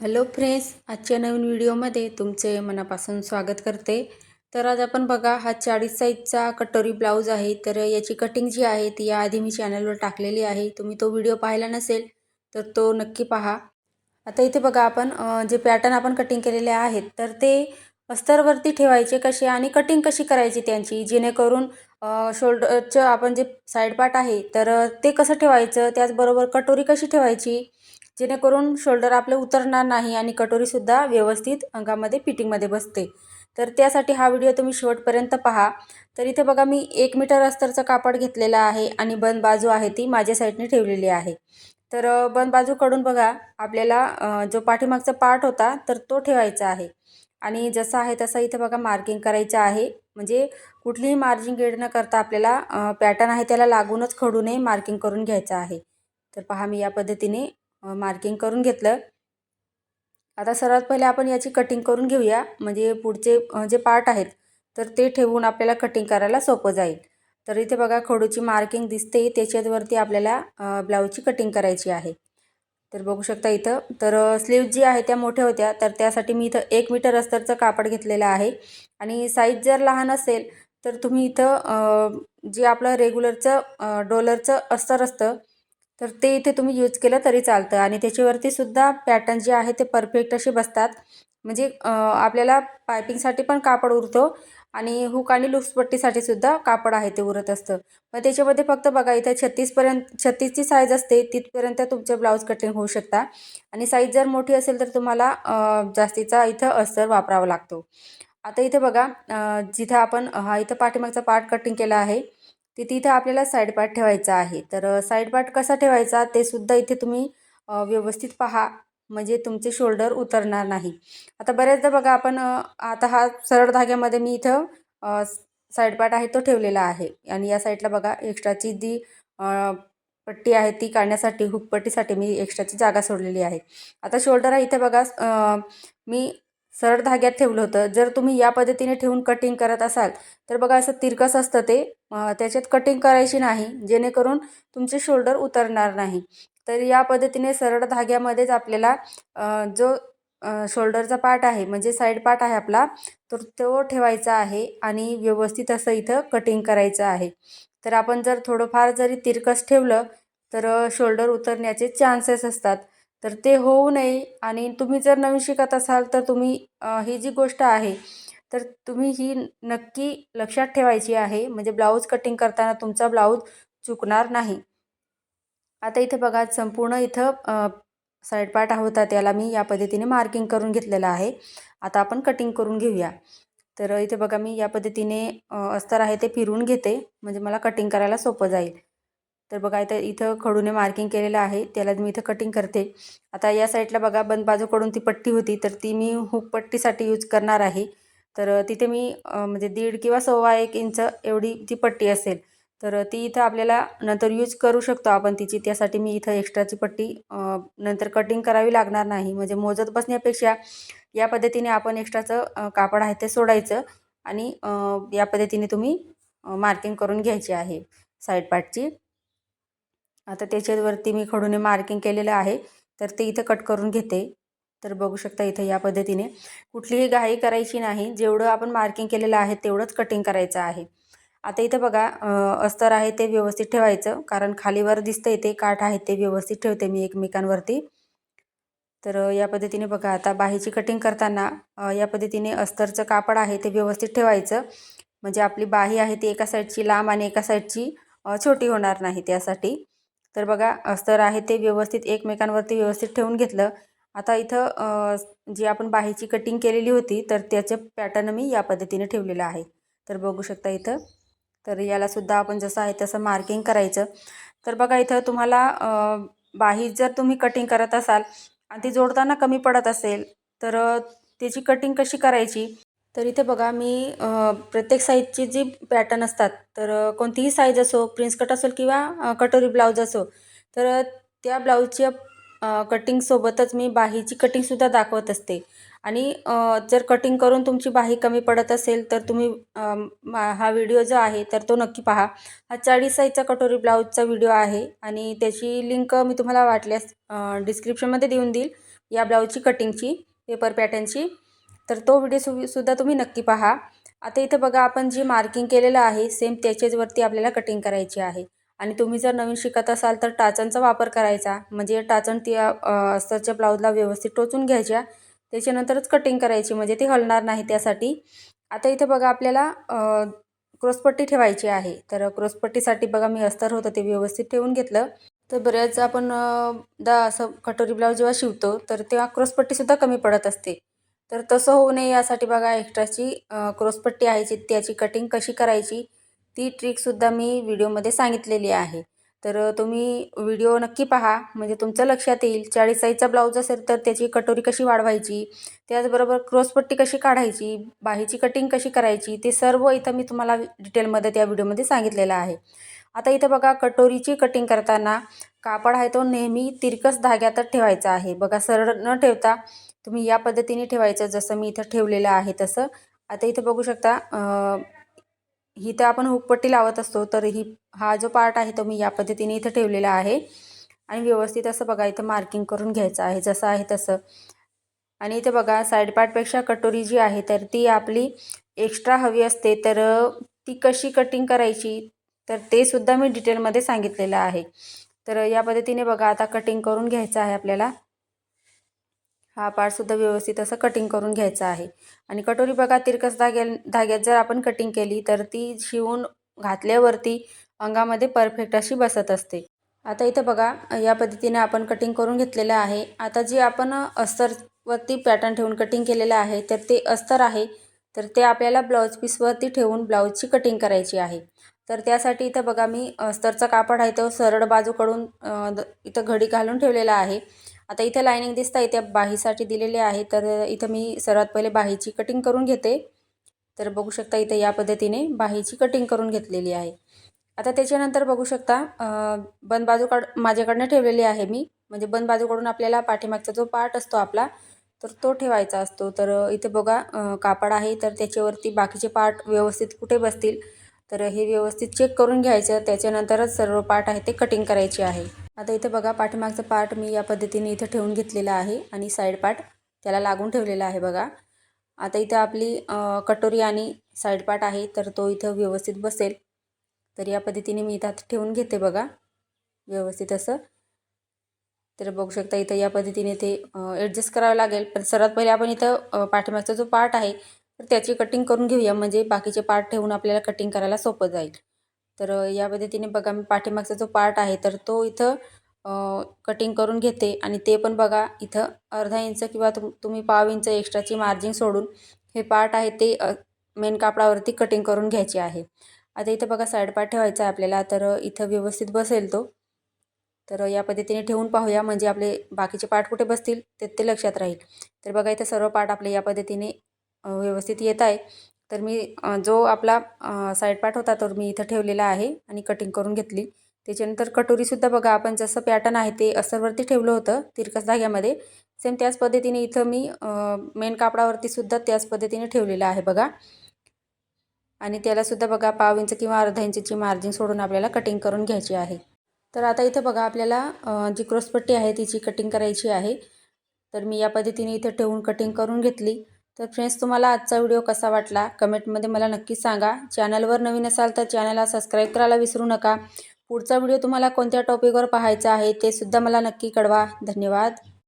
Hello friends आजच्या नवीन व्हिडिओमध्ये तुमचे मनापासून स्वागत करते. तर आज आपण बघा हा चाळीस साईजचा कटोरी ब्लाऊज आहे. तर याची कटिंग जी आहे ती याआधी मी चॅनलवर टाकलेली आहे. तुम्ही तो व्हिडिओ पाहिला नसेल तर तो नक्की पहा. आता इथे बघा आपण जे पॅटर्न आपण कटिंग केलेले आहेत तर ते अस्तरवरती ठेवायचे कसे आणि कटिंग कशी करायची त्यांची? जेणेकरून शोल्डरचं आपण जे साईड पार्ट आहे तर ते कसं ठेवायचं? त्याचबरोबर कटोरी कशी ठेवायची? जेणेकरून शोल्डर आपलं उतरणार नाही आणि कटोरीसुद्धा व्यवस्थित अंगामध्ये फिटिंगमध्ये बसते. तर त्यासाठी हा व्हिडिओ तुम्ही शेवटपर्यंत पहा. तर इथे बघा मी एक मीटर अस्तरचं कापड घेतलेलं आहे आणि बंद बाजू आहे ती माझ्या साईडने ठेवलेली आहे. तर बंद बाजूकडून बघा आपल्याला जो पाठीमागचा पार्ट होता तर तो ठेवायचा आहे. आणि जसा आहे तसा इथे बघा मार्किंग करायचं आहे. म्हणजे कुठलीही मार्जिंग गेड न करता आपल्याला पॅटर्न आहे त्याला लागूनच खडूने मार्किंग करून घ्यायचं आहे. तर पहा मी या पद्धतीने मार्किंग करून घेतलं. आता सर्वात पहिले आपण याची कटिंग करून घेऊया. म्हणजे पुढचे जे पार्ट आहेत तर ते ठेवून आपल्याला कटिंग करायला सोपं जाईल. तर इथे बघा खडूची मार्किंग दिसते. त्याच्यावरती आपल्याला ब्लाऊजची कटिंग करायची आहे. तर बघू शकता इथं. तर स्लीव जी आहे त्या मोठ्या होत्या. तर त्यासाठी मी इथं एक मीटर अस्तरचं कापड घेतलेलं आहे. आणि साईज जर लहान असेल तर तुम्ही इथं जे आपलं रेग्युलरचं डोलरचं डॉलरचं अस्तर असतं तर ते इथे तुम्ही यूज केलं तरी चालतं. आणि त्याच्यावरती सुद्धा पॅटर्न जे आहे ते परफेक्ट असे बसतात. म्हणजे आपल्याला पायपिंगसाठी पण कापड उरतो आणि हुक आणि लुक्सपट्टीसाठी सुद्धा कापड आहे ते उरत असतं. मग त्याच्यामध्ये फक्त बघा इथे छत्तीसपर्यंत छत्तीसची साईज असते तिथपर्यंत तुमचे ब्लाऊज कटिंग होऊ शकता. आणि साईज जर मोठी असेल तर तुम्हाला जास्तीचा इथं अस्तर वापरावा लागतो. आता इथे बघा जिथं आपण हा इथं पाठीमागचा पार्ट कटिंग केला आहे. तिथे इथं आपल्याला साईड पार्ट ठेवायचा आहे. तर साईड पार्ट कसा ठेवायचा ते सुद्धा इथे तुम्ही व्यवस्थित पहा. म्हणजे तुमचे शोल्डर उतरणार नाही. आता बऱ्याचदा बघा आपण आता हा सरळ धाग्यामध्ये मी इथं साईड पार्ट आहे तो ठेवलेला आहे. आणि या साईडला बघा एक्स्ट्राची जी पट्टी आहे ती काढण्यासाठी हुकपट्टीसाठी मी एक्स्ट्राची जागा सोडलेली आहे. आता शोल्डर आहे इथे बघा मी सरळ धाग्यात ठेवलं होतं. जर तुम्ही या पद्धतीने ठेवून कटिंग करत असाल तर बघा असं तिरकस असतं ते. त्याच्यात कटिंग करायची नाही जेणेकरून तुमचे शोल्डर उतरणार नाही. तर या पद्धतीने सरळ धाग्यामध्येच आपल्याला जो शोल्डरचा पार्ट आहे म्हणजे साईड पार्ट आहे आपला तर तो ठेवायचा आहे आणि व्यवस्थित असं इथं कटिंग करायचं आहे. तर आपण जर थोडंफार जरी तिरकस ठेवलं तर शोल्डर उतरण्याचे चान्सेस असतात. तर ते होऊ नये. आणि तुम्ही जर नवीन शिकत असाल तर तुम्ही ही जी गोष्ट आहे तर तुम्ही ही नक्की लक्षात ठेवायची आहे. म्हणजे ब्लाऊज कटिंग करताना तुमचा ब्लाऊज चुकणार नाही. आता इथे बघा संपूर्ण इथं साईड पार्ट होता त्याला मी या पद्धतीने मार्किंग करून घेतलेलं आहे. आता आपण कटिंग करून घेऊया. तर इथे बघा मी या पद्धतीने अस्तर आहे ते फिरून घेते. म्हणजे मला कटिंग करायला सोपं जाईल. तर बघा इथं इथं खडूने मार्किंग केलेलं आहे. त्याला मी इथं कटिंग करते. आता या साईडला बघा बंद बाजूकडून ती पट्टी होती तर ती मी हुक पट्टीसाठी यूज करणार आहे. तर तिथे मी म्हणजे दीड किंवा सव्वा एक इंच एवढी ती पट्टी असेल तर ती इथं आपल्याला नंतर यूज करू शकतो आपण तिची. त्यासाठी मी इथं एक्स्ट्राची पट्टी नंतर कटिंग करावी लागणार नाही. म्हणजे मोजत बसण्यापेक्षा या पद्धतीने आपण एक्स्ट्राचं कापड आहे ते सोडायचं आणि या पद्धतीने तुम्ही मार्किंग करून घ्यायची आहे साईड पार्टची आता त्याच्यावरती मी खडूने मार्किंग केलेलं आहे. तर ते इथं कट करून घेते. तर बघू शकता इथं या पद्धतीने. कुठलीही घाई करायची नाही. जेवढं आपण मार्किंग केलेलं आहे तेवढंच कटिंग करायचं आहे. आता इथं बघा अस्तर आहे ते व्यवस्थित ठेवायचं. कारण खालीवर दिसतं ते काठ आहे ते व्यवस्थित ठेवते मी एकमेकांवरती. तर या पद्धतीने बघा आता बाहीची कटिंग करताना या पद्धतीने अस्तरचं कापड आहे ते व्यवस्थित ठेवायचं. म्हणजे आपली बाही आहे ती एका साईडची लांब आणि एका साईडची छोटी होणार नाही त्यासाठी. तर बघा अस्तर आहे ते व्यवस्थित एकमेकांवरती व्यवस्थित ठेवून घेतलं. आता इथं जी आपण बाहीची कटिंग केलेली होती तर त्याचं पॅटर्न मी या पद्धतीने ठेवलेलं आहे. तर बघू शकता इथं. तर यालासुद्धा आपण जसं आहे तसं मार्किंग करायचं. तर बघा इथं तुम्हाला बाही जर तुम्ही कटिंग करत असाल आणि ती जोडताना कमी पडत असेल तर त्याची कटिंग कशी करायची? तर इथे बघा मी प्रत्येक साईजची जी पॅटर्न असतात तर कोणतीही साईज असो प्रिन्स कट असेल किंवा कटोरी ब्लाऊज असो तर त्या ब्लाऊजच्या कटिंगसोबतच मी बाहीची कटिंगसुद्धा दाखवत असते. आणि जर कटिंग करून तुमची बाही कमी पडत असेल तर तुम्ही हा व्हिडिओ जो आहे तर तो नक्की पहा. हा चाळीस साईजचा कटोरी ब्लाऊजचा व्हिडिओ आहे आणि त्याची लिंक मी तुम्हाला वाटल्यास डिस्क्रिप्शनमध्ये देऊन देईल या ब्लाऊजची कटिंगची पेपर पॅटर्नची तर तो व्हिडिओ सु सुद्धा तुम्ही नक्की पहा. आता इथं बघा आपण जे मार्किंग केलेलं आहे सेम त्याच्याचवरती आपल्याला कटिंग करायची आहे. आणि तुम्ही जर नवीन शिकत असाल तर टाचांचा वापर करायचा. म्हणजे टाचण ती अस्तरच्या ब्लाऊजला व्यवस्थित टोचून घ्यायच्या. त्याच्यानंतरच कटिंग करायची. म्हणजे ती हलणार नाही त्यासाठी. आता इथं बघा आपल्याला क्रॉसपट्टी ठेवायची आहे. तर क्रॉसपट्टीसाठी बघा मी अस्तर होतं ते व्यवस्थित ठेवून घेतलं. तर बऱ्याच आपण दा असं कटोरी ब्लाऊज जेव्हा शिवतो तर तेव्हा क्रॉसपट्टीसुद्धा कमी पडत असते. तर तसं होऊ नये यासाठी बघा एक्स्ट्राची क्रॉसपट्टी आहे त्याची कटिंग कशी करायची ती ट्रिकसुद्धा मी व्हिडिओमध्ये सांगितलेली आहे. तर तुम्ही व्हिडिओ नक्की पहा म्हणजे तुमचं लक्षात येईल चाळीस साईजचा ब्लाऊज असेल तर त्याची कटोरी कशी वाढवायची त्याचबरोबर क्रॉसपट्टी कशी काढायची बाहीची कटिंग कशी करायची ते सर्व इथं मी तुम्हाला डिटेलमध्ये त्या व्हिडिओमध्ये सांगितलेलं आहे. आता इथं बघा कटोरीची कटिंग करताना कापड आहे तो नेहमी तिरकस धाग्यातच ठेवायचा आहे. बघा सरळ न ठेवता तुम्ही या पद्धतीने ठेवायचं जसं मी इथं ठेवलेलं आहे तसं. आता इथं बघू शकता ही तर आपण हुकपट्टी लावत असतो तर ही हा जो पार्ट आहे तो मी या पद्धतीने इथं ठेवलेला आहे. आणि व्यवस्थित असं बघा इथं मार्किंग करून घ्यायचं आहे जसं आहे तसं. आणि इथे बघा साईड पार्टपेक्षा कटोरी जी आहे तर ती आपली एक्स्ट्रा हवी असते तर ती कशी कटिंग करायची तर ते सुद्धा मी डिटेलमध्ये सांगितलेलं आहे. तर या पद्धतीने बघा आता कटिंग करून घ्यायचं आहे आपल्याला. हा पार्टसुद्धा व्यवस्थित असं कटिंग करून घ्यायचा आहे. आणि कटोरी बघा तिरकस धाग्या धाग्यात जर आपण कटिंग केली तर ती शिवून घातल्यावरती अंगामध्ये परफेक्ट अशी बसत असते. आता इथं बघा या पद्धतीने आपण कटिंग करून घेतलेलं आहे. आता जे आपण अस्तरवरती पॅटर्न ठेवून कटिंग केलेलं आहे तर ते अस्तर आहे. तर ते आपल्याला ब्लाऊज पीसवरती ठेवून ब्लाऊजची कटिंग करायची आहे. तर त्यासाठी इथं बघा मी अस्तरचा कापड आहे तो सरळ बाजूकडून इथं घडी घालून ठेवलेला आहे. आता इथं लाईनिंग दिसता त्या बाहीसाठी दिलेली आहे तर इथं मी सर्वात पहिले बाहीची कटिंग करून घेते. तर बघू शकता इथं या पद्धतीने बाहीची कटिंग करून घेतलेली आहे. आता त्याच्यानंतर बघू शकता बंद बाजूकड माझ्याकडनं ठेवलेली आहे मी. म्हणजे बंद बाजूकडून आपल्याला पाठीमागचा जो पार्ट असतो आपला तर तो ठेवायचा असतो. तर इथे बघा कापड आहे तर त्याच्यावरती बाकीचे पार्ट व्यवस्थित कुठे बसतील? तर हे व्यवस्थित चेक करून घ्यायचं. त्याच्यानंतरच सर्व पार्ट आहे ते कटिंग करायचे आहे. आता इथं बघा पाठीमागचं पार्ट मी या पद्धतीने इथं ठेवून घेतलेला आहे आणि साईड पार्ट त्याला लागून ठेवलेला आहे बघा. आता इथं आपली कटोरी आणि साईड पार्ट आहे तर तो इथं व्यवस्थित बसेल. तर या पद्धतीने मी इथं ठेवून घेते बघा व्यवस्थित असं. तर बघू शकता इथं या पद्धतीने ते ॲडजस्ट करावं लागेल. पण सर्वात पहिले आपण इथं पाठीमागचा जो पार्ट आहे तर त्याची कटिंग करून घेऊया. म्हणजे बाकीचे पार्ट ठेवून आपल्याला कटिंग करायला सोपं जाईल. तर या पद्धतीने बघा मी पाठीमागचा जो पार्ट आहे तर तो इथं कटिंग करून घेते आणि ते पण बघा इथं अर्धा इंच किंवा तुम तुम्ही पाव इंच एक्स्ट्राची मार्जिन सोडून हे पार्ट आहे ते मेन कापडावरती कटिंग करून घ्यायचे आहे. आता इथं बघा साईड पार्ट ठेवायचा आहे आपल्याला तर इथं व्यवस्थित बसेल तो. तर या पद्धतीने ठेवून पाहूया म्हणजे आपले बाकीचे पार्ट कुठे बसतील ते ते लक्षात राहील. तर बघा इथं सर्व पार्ट आपले या पद्धतीने व्यवस्थित येत आहे. तर मी जो आपला साईड पार्ट होता तर मी इथं ठेवलेला आहे आणि कटिंग करून घेतली. त्याच्यानंतर कटोरीसुद्धा बघा आपण जसं पॅटर्न आहे ते असरवरती ठेवलं होतं तिरकस धाग्यामध्ये. सेम त्याच पद्धतीने इथं मी मेन कापडावरती सुद्धा त्याच पद्धतीने ठेवलेलं आहे बघा. आणि त्यालासुद्धा बघा पाव इंच किंवा अर्धा इंचची मार्जिन सोडून आपल्याला कटिंग करून घ्यायची आहे. तर आता इथं बघा आपल्याला जी क्रॉसपट्टी आहे तिची कटिंग करायची आहे. तर मी या पद्धतीने इथं ठेवून कटिंग करून घेतली. तर फ्रेंड्स तुम्हाला आजचा व्हिडिओ कसा वाटला? कमेंटमध्ये मला नक्की सांगा. चॅनलवर नवीन असाल तर चॅनलला सबस्क्राईब करायला विसरू नका. पुढचा व्हिडिओ तुम्हाला कोणत्या टॉपिकवर पाहायचा आहे ते सुद्धा मला नक्की कळवा. धन्यवाद.